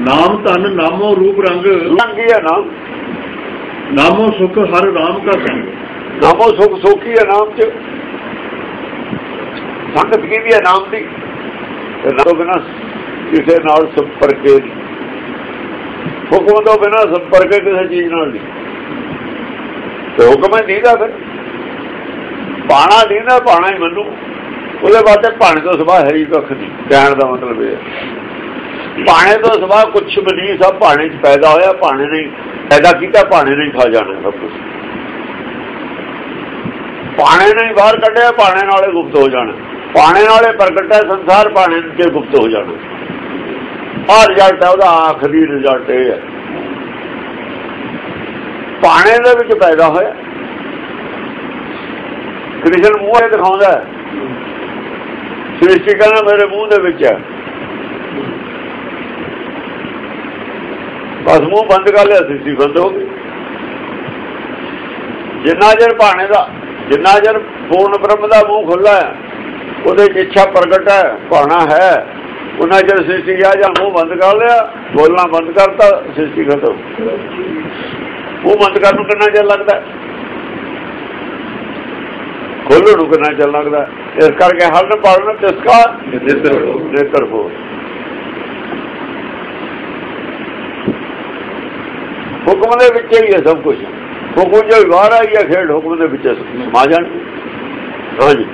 ਨਾਮ ਧਨ ਨਾਮੋ ਰੂਪ ਰੰਗ। ਹੈ ਨਾਮ? ਨਾਮੋ ਸੁਖ ਹਰ ਰਾਮ ਕਾ ਸੰਗ। ਨਾਮੋ ਸੁਖ ਸੋਖੀ ਹੈ ਨਾਮ ਚ। ਸੰਗਤ ਕੀ ਵੀ ਹੈ ਨਾਮ ਦੀ? ਨਾਮ ਬਿਨਾਂ ਕਿਸੇ ਨਾਲ ਸੰਪਰਕ ਨਹੀਂ। ਹੁਕਮ ਤੋਂ ਬਿਨਾਂ ਸੰਪਰਕ ਕਿਸੇ ਚੀਜ਼ ਨਾਲ ਨਹੀਂ। ਤੇ ਹੁਕਮ ਹੀ ਦੀਦਾ ਫਿਰ। ਬਾਣਾ ਦੀਦਾ ਬਾਣਾ ਹੀ ਮੰਨੂ। ਉਹਦੇ ਬਾਅਦ ਭਾਣੇ ਤੋਂ ਸਵਾ ਹੈ ਹੀ ਕੱਖ ਨਹੀਂ। ਕਹਿਣ ਦਾ ਮਤਲਬ ਇਹ ਹੈ। ਭਾਣੇ ਤੋਂ ਸਵਾ ਕੁਛ ਵੀ ਸਭ ਭਾਣੇ 'ਚ ਪੈਦਾ ਹੋਇਆ, ਭਾਣੇ ਨੇ ਪੈਦਾ ਕੀਤਾ, ਭਾਣੇ ਨੇ ਖਾ ਜਾਣਾ ਸਭ ਕੁਝ ਪਾਣੇ ਨੇ ਬਾਹਰ ਕੱਢਿਆ, ਭਾਣੇ ਨਾਲੇ ਗੁਪਤ ਹੋ ਜਾਣਾ। ਪਾਣੇ ਨਾਲੇ ਪ੍ਰਗਟ ਹੈ ਸੰਸਾਰ, ਭਾਣੇ ਕੇ ਗੁਪਤ ਹੋ ਜਾਣਾ। ਆ ਰਿਜ਼ਲਟ ਹੈ, ਉਹਦਾ ਆਖਰੀ ਰਿਜ਼ਲਟ ਇਹ ਹੈ। ਪਾਣੇ ਦੇ ਵਿੱਚ ਪੈਦਾ ਹੋਇਆ। ਕ੍ਰਿਸ਼ਨ ਮੂੰਹ ਇਹ ਦਿਖਾਉਂਦਾ ਹੈ। ਸ੍ਰਿਸ਼ਟੀ ਕਹਿੰਦਾ, ਮੇਰੇ ਮੂੰਹ ਦੇ ਵਿੱਚ ਹੈ। ਬਸ ਮੂੰਹ ਬੰਦ ਕਰ ਲਿਆ ਸ੍ਰਿਸ਼ਟੀ ਬੰਦ ਹੋ ਗਈ ਜਿੰਨਾ ਚਿਰ ਭਾਣੇ ਦਾ ਜਿੰਨਾ ਚਿਰ ਪੂਰਨ ਬ੍ਰਹਮ ਦਾ ਮੂੰਹ ਖੁੱਲਾ ਹੈ ਉਹਦੇ ਇੱਛਾ ਪ੍ਰਗਟ ਹੈ ਭਾਣਾ ਹੈ। ਉਹਨਾਂ ਚਿਰ ਸ੍ਰਿਸ਼ਟੀ ਆ ਜਾਂ ਮੂੰਹ ਬੰਦ ਕਰ ਲਿਆ ਬੋਲਣਾ ਬੰਦ ਕਰਤਾ ਸ੍ਰਿਸ਼ਟੀ ਖਤਮ। ਮੂੰਹ ਬੰਦ ਕਰਨ ਨੂੰ ਕਿੰਨਾ ਚਿਰ ਲੱਗਦਾ ਖੋਲ੍ਹਣ ਨੂੰ ਕਿੰਨਾ ਚਿਰ ਲੱਗਦਾ ਇਸ ਕਰਕੇ ਹਰ ਨੂੰ ਪੜਨ ਤਿਸਕਾ ਨੇਤਰ ਹੋ ਹੁਕਮ ਦੇ ਵਿੱਚ ਹੀ ਹੈ ਸਭ ਕੁਝ ਹੁਕਮ ਜੋ ਬਾਹਰ ਆਈ ਹੈ ਖੇਡ ਹੁਕਮ ਦੇ ਵਿੱਚ ਸਮਾ ਜਾਣ। ਹਾਂਜੀ।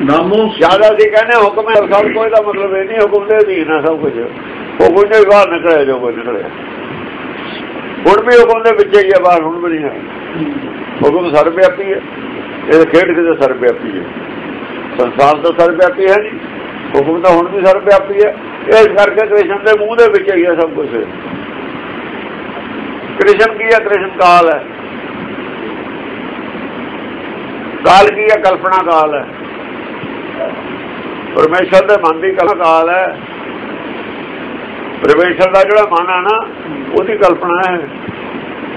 ਨਾਮੋ ਜ਼ਿਆਦਾ ਸੀ ਕਹਿੰਦੇ ਹੁਕਮ ਹੈ ਸਭ ਕੋਈ ਦਾ ਮਤਲਬ ਇਹ ਨਹੀਂ ਹੁਕਮ ਦੇ ਅਧੀਨ ਹੈ ਸਭ ਕੁਝ ਹੁਕਮ ਜੋ ਬਾਹਰ ਨਿਕਲਿਆ ਜੋ ਕੋਈ ਨਿਕਲਿਆ। ਹੁਣ ਵੀ ਹੁਕਮ ਦੇ ਵਿੱਚ ਹੀ ਹੈ ਬਾਹਰ ਹੁਣ ਵੀ ਨਹੀਂ ਹੈ। ਹੁਕਮ ਸਰਵਿਆਪੀ ਹੈ। ਇਹ ਖੇਡ ਕਿਤੇ ਸਰਵਿਆਪੀ ਹੈ। ਸੰਸਾਰ ਤਾਂ ਸਰਵਿਆਪੀ ਹੈ ਨਹੀਂ। ਹੁਕਮ ਤਾਂ ਹੁਣ ਵੀ ਸਰਵਿਆਪੀ ਹੈ। ਇਸ ਕਰਕੇ ਕ੍ਰਿਸ਼ਨ ਦੇ ਮੂੰਹ ਦੇ ਵਿੱਚ ਹੀ ਹੈ ਸਭ ਕੁਝ ਕ੍ਰਿਸ਼ਨ ਕੀ ਹੈ ਕ੍ਰਿਸ਼ਨ ਕਾਲ ਹੈ। ਕਾਲ ਕੀ ਹੈ ਕਲਪਨਾ ਕਾਲ ਹੈ। ਪਰਮੇਸ਼ਰ ਦੇ ਮਨ ਦੀ ਕਲਪਨਾ ਕਾਲ ਹੈ। ਪਰਮੇਸ਼ਰ ਦਾ ਜਿਹੜਾ ਮਨ ਹੈ ਨਾ, ਉਹਦੀ ਕਲਪਨਾ ਹੈ।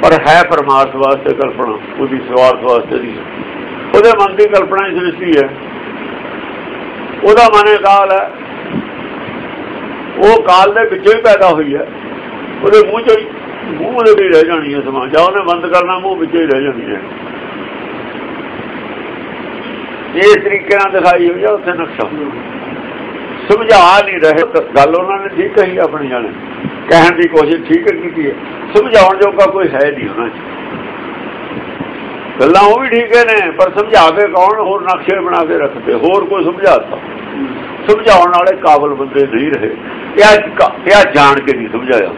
ਪਰ ਹੈ ਪਰਮਾਰਥ ਵਾਸਤੇ ਕਲਪਨਾ, ਉਹਦੀ ਸਵਾਰਥ ਵਾਸਤੇ ਦੀ ਉਹਦੇ ਮਨ ਦੀ ਕਲਪਨਾ ਸ੍ਰਿਸ਼ਟੀ ਹੈ ਉਹਦਾ ਮਨ ਹੈ ਕਾਲ ਹੈ। ਉਹ ਕਾਲ ਦੇ ਵਿੱਚੋਂ ਹੀ ਪੈਦਾ ਹੋਈ ਹੈ। ਉਹਦੇ ਮੂੰਹ ਚੋਂ ਹੀ ਮੂੰਹ ਦੇ ਵਿੱਚ ਰਹਿ ਜਾਣੀ ਹੈ ਸਮਾਂ। ਜਾਂ ਉਹਨੇ ਬੰਦ ਕਰਨਾ, ਮੂੰਹ ਵਿੱਚੋਂ ਹੀ ਰਹਿ ਜਾਣੀ ਹੈ। ਇਸ ਤਰੀਕੇ ਨਾਲ ਦਿਖਾਈ ਹੋਈ ਹੈ, ਉੱਥੇ ਨਕਸ਼ਾ। ਸਮਝਾ ਨਹੀਂ ਰਹੇ। ਗੱਲ ਉਹਨਾਂ ਨੇ ਠੀਕ ਕਹੀ, ਆਪਣੇ ਜਾਣੇ ਕਹਿਣ ਦੀ ਕੋਸ਼ਿਸ਼ ਠੀਕ ਕੀਤੀ ਹੈ। ਸਮਝਾਉਣ ਜੋਗਾ ਕੋਈ ਹੈ ਨਹੀਂ ਉਹਨਾਂ 'ਚ। ਗੱਲਾਂ ਉਹ ਵੀ ਠੀਕ ਨੇ, ਪਰ ਸਮਝਾ ਕੇ ਕੌਣ ਹੋਰ ਨਕਸ਼ੇ ਬਣਾ ਕੇ ਰੱਖਦੇ? ਹੋਰ ਕੋਈ ਸਮਝਾਤਾ ਸਮਝਾਉਣ ਵਾਲੇ ਕਾਬਲ ਬੰਦੇ ਨਹੀਂ ਰਹੇ। ਇਹ ਇਹ ਜਾਣ ਕੇ ਨਹੀਂ ਸਮਝਾਇਆ।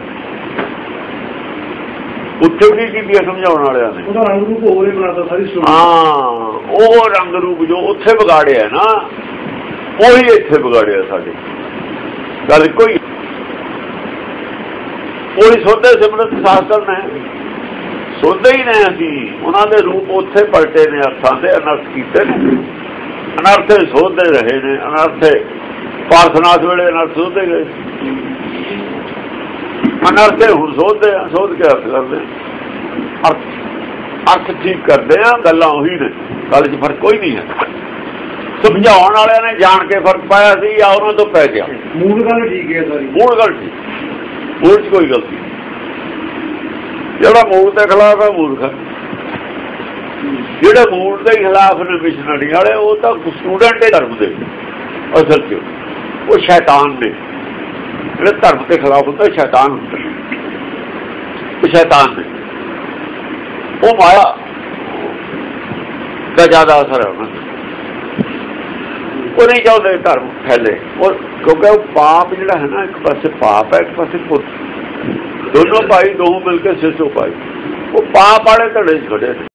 ਉੱਥੇ ਵੀ ਕੀ ਕੀਤਾ ਸਮਝਾਉਣ ਵਾਲਿਆਂ ਨੇ? ਉਹਦਾ ਰੰਗ ਰੂਪ ਹੋਰ ਹੀ ਬਣਾਤਾ ਸਾਰੀ ਸਟੋਰੀ ਹਾਂ ਉਹ ਰੰਗ ਰੂਪ ਜੋ ਉੱਥੇ ਵਿਗਾੜਿਆ ਨਾ ਉਹੀ ਇੱਥੇ ਵਿਗਾੜਿਆ ਸਾਡੇ। ਗੱਲ ਕੋਈ ਉਹੀ ਸੋਧੇ ਸਿਮਰਤ ਸ਼ਾਸਤਰ ਨੇ। ਸੋਧੇ ਹੀ ਨੇ ਅਸੀਂ। ਉਹਨਾਂ ਦੇ ਰੂਪ ਉੱਥੇ ਪਲਟੇ ਨੇ ਅਰਥਾਂ ਦੇ ਅਨਰਥ ਕੀਤੇ ਨੇ। ਅਨਰਥੇ ਸੋਧਦੇ ਰਹੇ ਨੇ ਅਨਰਥੇ ਪਾਰਥਨਾਥ ਵੇਲੇ ਅਨਰਥ ਸੋਧੇ ਗਏ ਅਨਰਥੇ ਹੁਣ ਸੋਧਦੇ ਆ ਸੋਧ ਕੇ ਅਰਥ ਕਰਦੇ। ਅਰਥ ਅਰਥ ਠੀਕ ਕਰਦੇ ਆ ਗੱਲਾਂ ਉਹੀ ਨੇ ਗੱਲ 'ਚ ਫ਼ਰਕ ਕੋਈ ਨਹੀਂ ਹੈ। ਸਮਝਾਉਣ ਵਾਲਿਆਂ ਨੇ ਜਾਣ ਕੇ ਫ਼ਰਕ ਪਾਇਆ ਸੀ ਜਾਂ ਉਹਨਾਂ ਤੋਂ ਪੈ ਗਿਆ। ਮੂਲ ਗੱਲ ਠੀਕ ਹੈ ਸਾਰੀ। ਮੂਲ ਗੱਲ ਠੀਕ। ਮੂਲ 'ਚ ਕੋਈ ਗਲਤੀ। ਜਿਹੜਾ ਮੂਲ ਦੇ ਖਿਲਾਫ ਹੈ ਮੂਰਖ ਹੈ ਜਿਹੜੇ ਮੂਲ ਦੇ ਖਿਲਾਫ ਨੇ ਮਿਸ਼ਨਰੀ ਵਾਲੇ, ਉਹ ਤਾਂ ਸਟੂਡੈਂਟ ਹੈ ਧਰਮ ਦੇ ਅਸਲ 'ਚ। ਉਹ ਸ਼ੈਤਾਨ ਨੇ। ਜਿਹੜੇ ਧਰਮ ਦੇ ਖਿਲਾਫ ਹੁੰਦਾ ਸ਼ੈਤਾਨ ਹੁੰਦਾ। ਉਹ ਸ਼ੈਤਾਨ ਨੇ। ਉਹ ਮਾਇਆ ਦਾ ਜ਼ਿਆਦਾ ਅਸਰ ਹੈ ਉਹਨਾਂ ਤੇ। ਉਹ ਨਹੀਂ ਚਾਹੁੰਦੇ ਧਰਮ ਫੈਲੇ। ਔਰ ਕਿਉਂਕਿ ਉਹ ਪਾਪ ਜਿਹੜਾ ਹੈ ਨਾ, ਇੱਕ ਪਾਸੇ ਪਾਪ ਹੈ, ਇੱਕ ਪਾਸੇ ਪੁੱਤ ਦੋਨੋਂ ਭਾਈ ਦੋ ਮਿਲ ਕੇ ਸਿਸੋ ਭਾਈ। ਉਹ ਪਾਪ ਵਾਲੇ ਧੜੇ 'ਚ ਖੜੇ ਨੇ।